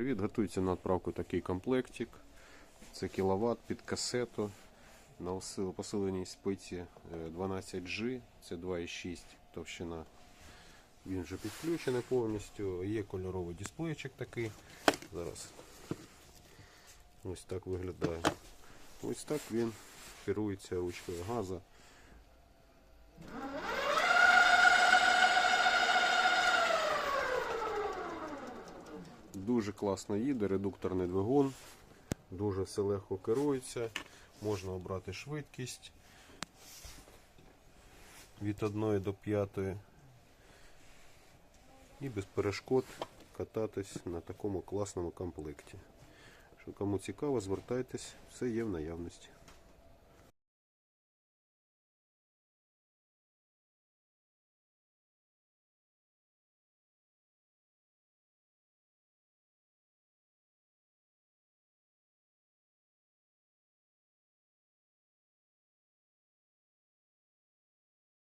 Привіт, готується на відправку такий комплектик. Це кіловат під касету. На посиленій спиці е, 12G, це 2,6 товщина. Він вже підключений повністю. Є кольоровий дисплейчик такий. Зараз ось так виглядає. Ось так він керується ручкою газу. Дуже класно їде, редукторний двигун, дуже все легко керується, можна обрати швидкість від 1 до 5 і без перешкод кататись на такому класному комплекті. Що кому цікаво, звертайтесь, все є в наявності.